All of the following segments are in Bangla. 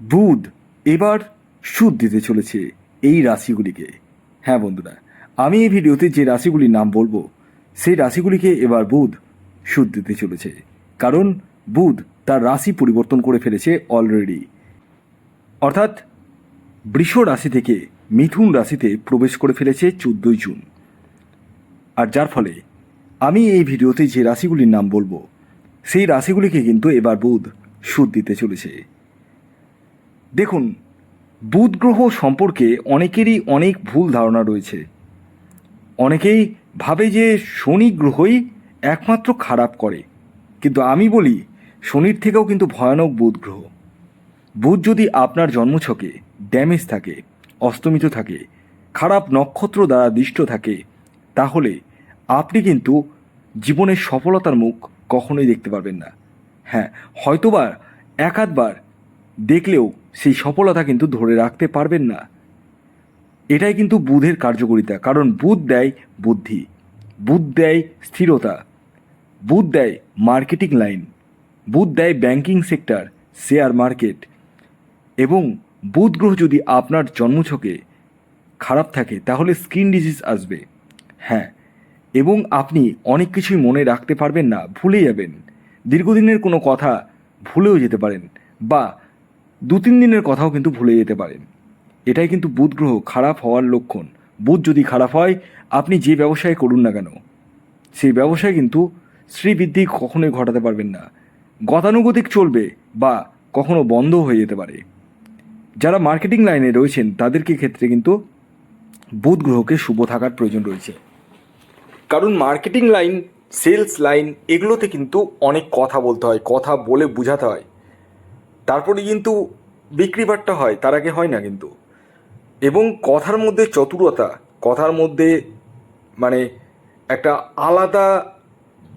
বুধ এবার সুদ দিতে চলেছে এই রাশিগুলিকে। হ্যাঁ বন্ধুরা, আমি এই ভিডিওতে যে রাশিগুলির নাম বলব, সেই রাশিগুলিকে এবার বুধ সুদ দিতে চলেছে। কারণ বুধ তার রাশি পরিবর্তন করে ফেলেছে অলরেডি অর্থাৎ বৃষ রাশি থেকে মিথুন রাশিতে প্রবেশ করে ফেলেছে চোদ্দোই জুন। আর যার ফলে আমি এই ভিডিওতে যে রাশিগুলির নাম বলব, সেই রাশিগুলিকে কিন্তু এবার বুধ সুদ দিতে চলেছে। দেখুন বুধ গ্রহ সম্পর্কে অনেকেরই অনেক ভুল ধারণা রয়েছে। অনেকেই ভাবে যে শনি গ্রহই একমাত্র খারাপ করে। কিন্তু আমি বলি, শনির থেকেও কিন্তু ভয়ানক বুধ গ্রহ। বুধ যদি আপনার জন্মছকে ড্যামেজ থাকে, অস্তমিত থাকে, খারাপ নক্ষত্র দ্বারা দৃষ্ট থাকে, তাহলে আপনি কিন্তু জীবনের সফলতার মুখ কখনোই দেখতে পারবেন না। হ্যাঁ হয়তোবা এক আধবার দেখলেও সেই সফলতা কিন্তু ধরে রাখতে পারবেন না। এটাই কিন্তু বুধের কার্যকরিতা, কারণ বুধ দেয় বুদ্ধি, বুধ দেয় স্থিরতা, বুধ দেয় মার্কেটিং লাইন, বুধ দেয় ব্যাংকিং সেক্টর, শেয়ার মার্কেট। এবং বুধ গ্রহ যদি আপনার জন্মছকে খারাপ থাকে, তাহলে স্কিন ডিজিজ আসবে। হ্যাঁ এবং আপনি অনেক কিছুই মনে রাখতে পারবেন না, ভুলে যাবেন। দীর্ঘদিনের কোনো কথা ভুলেও যেতে পারেন, বা দু তিন দিনের কথাও কিন্তু ভুলে যেতে পারেন। এটাই কিন্তু বুধ গ্রহ খারাপ হওয়ার লক্ষণ। বুধ যদি খারাপ হয়, আপনি যে ব্যবসায় করুন না কেন? সেই ব্যবসায় কিন্তু শ্রীবৃদ্ধি কখনোই ঘটাতে পারবেন না। গতানুগতিক চলবে বা কখনো বন্ধ হয়ে যেতে পারে। যারা মার্কেটিং লাইনে রয়েছেন, তাদেরকে ক্ষেত্রে কিন্তু বুধ গ্রহকে শুভ থাকার প্রয়োজন রয়েছে। কারণ মার্কেটিং লাইন, সেলস লাইন, এগুলোতে কিন্তু অনেক কথা বলতে হয়, কথা বলে বোঝাতে হয়। তারপরে কিন্তু বিক্রি বাট্টা হয়, তার আগে হয় না কিন্তু। এবং কথার মধ্যে চতুরতা, কথার মধ্যে মানে একটা আলাদা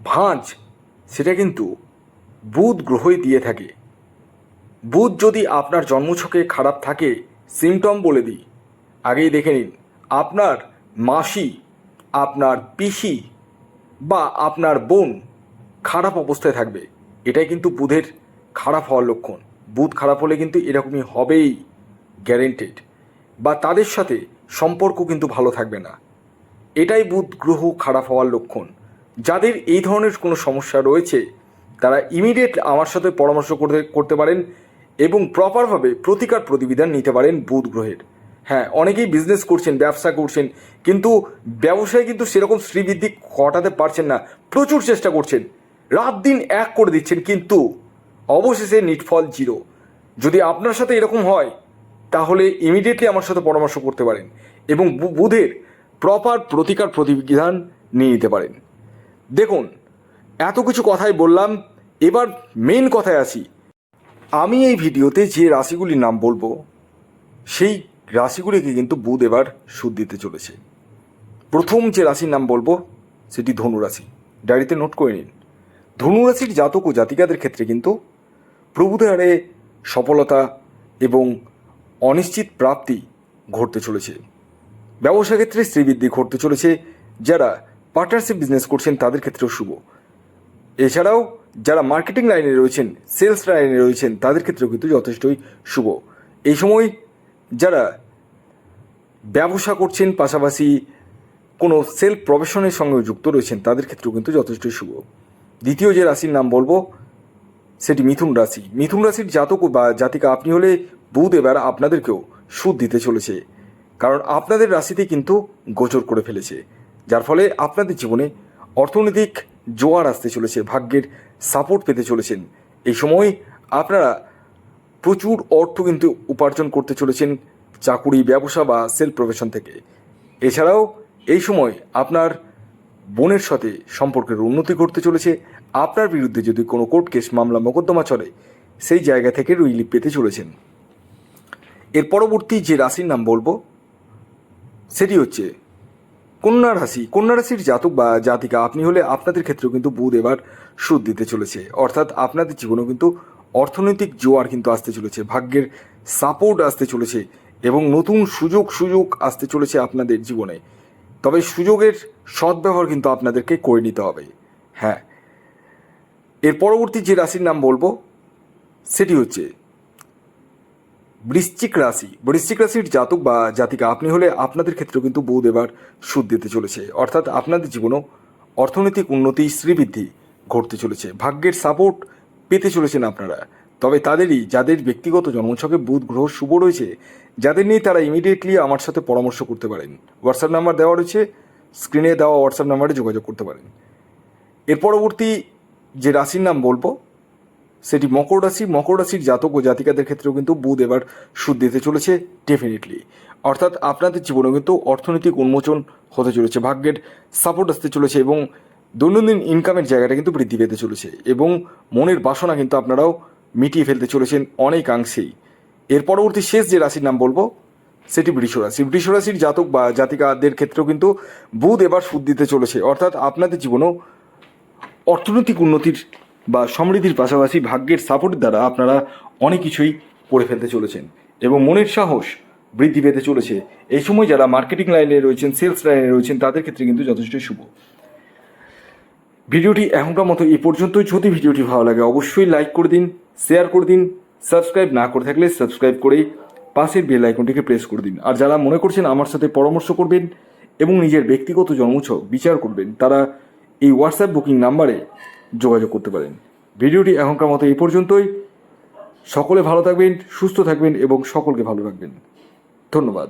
ভাঁজ, সেটা কিন্তু বুধ গ্রহই দিয়ে থাকে। বুধ যদি আপনার জন্মছকে খারাপ থাকে সিমটম বলে দিই। আগেই দেখে নিন, আপনার মাসি, আপনার পিসি বা আপনার বোন খারাপ অবস্থায় থাকবে, এটাই কিন্তু বুধের খারাপ হওয়ার লক্ষণ। বুধ খারাপ হলে কিন্তু এরকমই হবেই গ্যারেন্টেড বা তাদের সাথে সম্পর্ক কিন্তু ভালো থাকবে না। এটাই বুধ গ্রহ খারাপ হওয়ার লক্ষণ। যাদের এই ধরনের কোনো সমস্যা রয়েছে, তারা ইমিডিয়েট আমার সাথে পরামর্শ করতে করতে পারেন এবং প্রপারভাবে প্রতিকার প্রতিবিধান নিতে পারেন বুধ গ্রহের। হ্যাঁ অনেকেই বিজনেস করছেন, ব্যবসা করছেন, কিন্তু ব্যবসায় কিন্তু সেরকম শ্রীবৃদ্ধি ঘটাতে পারছেন না। প্রচুর চেষ্টা করছেন। রাত দিন এক করে দিচ্ছেন, কিন্তু অবশেষে নিটফল জিরো। যদি আপনার সাথে এরকম হয়, তাহলে ইমিডিয়েটলি আমার সাথে পরামর্শ করতে পারেন এবং বুধের প্রপার প্রতিকার প্রতিবিধান নিয়ে নিতে পারেন। দেখুন, এত কিছু কথাই বললাম, এবার মেন কথায় আসি। আমি এই ভিডিওতে যে রাশিগুলির নাম বলব, সেই রাশিগুলিকে কিন্তু বুধ এবার সুদ দিতে চলেছে। প্রথম যে রাশির নাম বলব, সেটি ধনুরাশি ডায়েরিতে নোট করে নিন। ধনুরাশির জাতক ও জাতিকাদের ক্ষেত্রে কিন্তু প্রভুদের সফলতা এবং অনিশ্চিত প্রাপ্তি ঘটতে চলেছে। ব্যবসা ক্ষেত্রে শ্রীবৃদ্ধি ঘটতে চলেছে। যারা পার্টনারশিপ বিজনেস করছেন, তাদের ক্ষেত্রেও শুভ। এছাড়াও যারা মার্কেটিং লাইনে রয়েছেন সেলস লাইনে রয়েছেন, তাদের ক্ষেত্রেও কিন্তু যথেষ্টই শুভ। এই সময় যারা ব্যবসা করছেন, পাশাপাশি কোনো সেলফ প্রফেশনের সঙ্গে যুক্ত রয়েছেন, তাদের ক্ষেত্রেও কিন্তু যথেষ্টই শুভ। দ্বিতীয় যে রাশির নাম বলব সেটি মিথুন রাশি। মিথুন রাশির জাতক বা জাতিকা, আপনি হলে বুধ এবার আপনাদেরকেও সুদ দিতে চলেছে। কারণ আপনাদের রাশিতে কিন্তু গোচর করে ফেলেছে। যার ফলে আপনাদের জীবনে অর্থনৈতিক জোয়ার আসতে চলেছে, ভাগ্যের সাপোর্ট পেতে চলেছেন। এই সময় আপনারা প্রচুর অর্থ কিন্তু উপার্জন করতে চলেছেন চাকুরি, ব্যবসা বা সেলফ প্রফেশন থেকে। এছাড়াও এই সময় আপনার বোনের সাথে সম্পর্কের উন্নতি করতে চলেছে। আপনার বিরুদ্ধে যদি কোনো কোর্ট কেস মামলা মোকদ্দমা চলে, সেই জায়গা থেকে রিলিফ পেতে চলেছেন। এর পরবর্তী যে রাশির নাম বলব, সেটি হচ্ছে কন্যা রাশি। কন্যা রাশির জাতক বা জাতিকা, আপনি হলে আপনাদের ক্ষেত্রেও কিন্তু বুধ এবার সুদ দিতে চলেছে। অর্থাৎ আপনাদের জীবনেও কিন্তু অর্থনৈতিক জোয়ার কিন্তু আসতে চলেছে, ভাগ্যের সাপোর্ট আসতে চলেছে এবং নতুন সুযোগ সুযোগ আসতে চলেছে আপনাদের জীবনে। তবে সুযোগের সদ্ব্যবহার কিন্তু আপনাদেরকে করে নিতে হবে। হ্যাঁ এর পরবর্তী যে রাশির নাম বলব, সেটি হচ্ছে বৃশ্চিক রাশি। বৃশ্চিক রাশির জাতক বা জাতিকা, আপনি হলে আপনাদের ক্ষেত্রেও কিন্তু বুধ এবার সুদ দিতে চলেছে। অর্থাৎ আপনাদের জীবনেও অর্থনৈতিক উন্নতি, শ্রীবৃদ্ধি ঘটতে চলেছে। ভাগ্যের সাপোর্ট পেতে চলেছেন আপনারা। তবে তাদেরই, যাদের ব্যক্তিগত জন্মছকে বুধ গ্রহ শুভ রয়েছে, যাদের নিয়ে তারা ইমিডিয়েটলি আমার সাথে পরামর্শ করতে পারেন। হোয়াটসঅ্যাপ নাম্বার দেওয়া রয়েছে স্ক্রিনে দেওয়া হোয়াটসঅ্যাপ নাম্বারে যোগাযোগ করতে পারেন। এর পরবর্তী যে রাশির নাম বলব, সেটি মকর রাশি। মকর রাশির জাতক ও জাতিকাদের ক্ষেত্রেও কিন্তু বুধ এবার সুদ দিতে চলেছে ডেফিনেটলি অর্থাৎ আপনাদের জীবনে কিন্তু অর্থনৈতিক উন্মোচন হতে চলেছে, ভাগ্যের সাপোর্ট আসতে চলেছে এবং দৈনন্দিন ইনকামের জায়গাটা কিন্তু বৃদ্ধি পেতে চলেছে এবং মনের বাসনা কিন্তু আপনারাও মিটিয়ে ফেলতে চলেছেন অনেকাংশেই। এর পরবর্তী শেষ যে রাশির নাম বলব, সেটি বৃষ রাশি। বৃষ রাশির জাতক বা জাতিকাদের ক্ষেত্রেও কিন্তু বুধ এবার সুদ দিতে চলেছে। অর্থাৎ আপনাদের জীবনেও অর্থনৈতিক উন্নতির বা সমৃদ্ধির পাশাপাশি ভাগ্যের সাপোর্ট দ্বারা আপনারা অনেক কিছুই করে ফেলতে চলেছেন এবং মনের সাহস বৃদ্ধি পেতে চলেছে। এই সময় যারা মার্কেটিং লাইনে রয়েছেন সেলস লাইনে রয়েছেন, তাদের ক্ষেত্রে কিন্তু যথেষ্ট শুভ। ভিডিওটি এখনকার মতো এই পর্যন্তই। যদি ভিডিওটি ভালো লাগে, অবশ্যই লাইক করে দিন শেয়ার করে দিন সাবস্ক্রাইব না করে থাকলে সাবস্ক্রাইব করে পাশের বেল আইকনটিকে প্রেস করে দিন। আর যারা মনে করছেন আমার সাথে পরামর্শ করবেন এবং নিজের ব্যক্তিগত জন্মছক বিচার করবেন, তারা এই হোয়াটসঅ্যাপ বুকিং নাম্বারে যোগাযোগ করতে পারেন। ভিডিওটি এখনকার মতো এই পর্যন্তই। সকলে ভালো থাকবেন, সুস্থ থাকবেন এবং সকলকে ভালো রাখবেন। ধন্যবাদ।